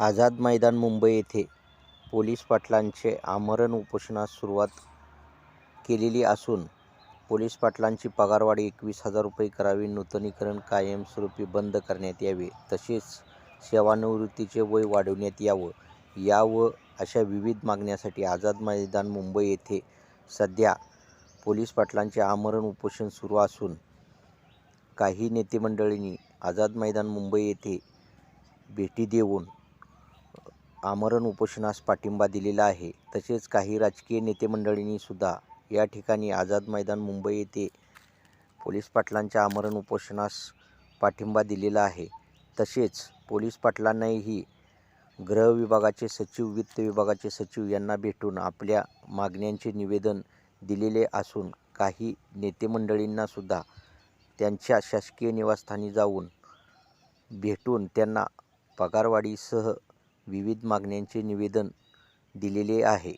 आझाद मैदान मुंबई येथे पोलीस पाटलांचे आमरण उपोषणास सुरुवात केलेली असून पोलीस पाटलांची पगारवाढ एकवीस हजार रुपये करावी नूतनीकरण कायमस्वरूपी बंद करण्यात यावे तसेच सेवानिवृत्तीचे वय वाढवण्यात यावं या व अशा विविध मागण्यासाठी आझाद मैदान मुंबई येथे सध्या पोलीस पाटलांचे आमरण उपोषण सुरू असून काही नेतेमंडळींनी आझाद मैदान मुंबई येथे भेटी देऊन आमरण उपोषणास पाठिंबा दिलेला आहे. तसेच काही राजकीय नेते मंडळींनीसुद्धा या ठिकाणी आझाद मैदान मुंबई येथे पोलीस पाटलांच्या आमरण उपोषणास पाठिंबा दिलेला आहे. तसेच पोलीस पाटलांनाही गृह विभागाचे सचिव वित्त विभागाचे सचिव यांना भेटून आपल्या मागण्यांचे निवेदन दिलेले असून काही नेते मंडळींनासुद्धा त्यांच्या शासकीय निवासस्थानी जाऊन भेटून त्यांना पगारवाढीसह विविध मागण्यांचे निवेदन दिलेले आहे.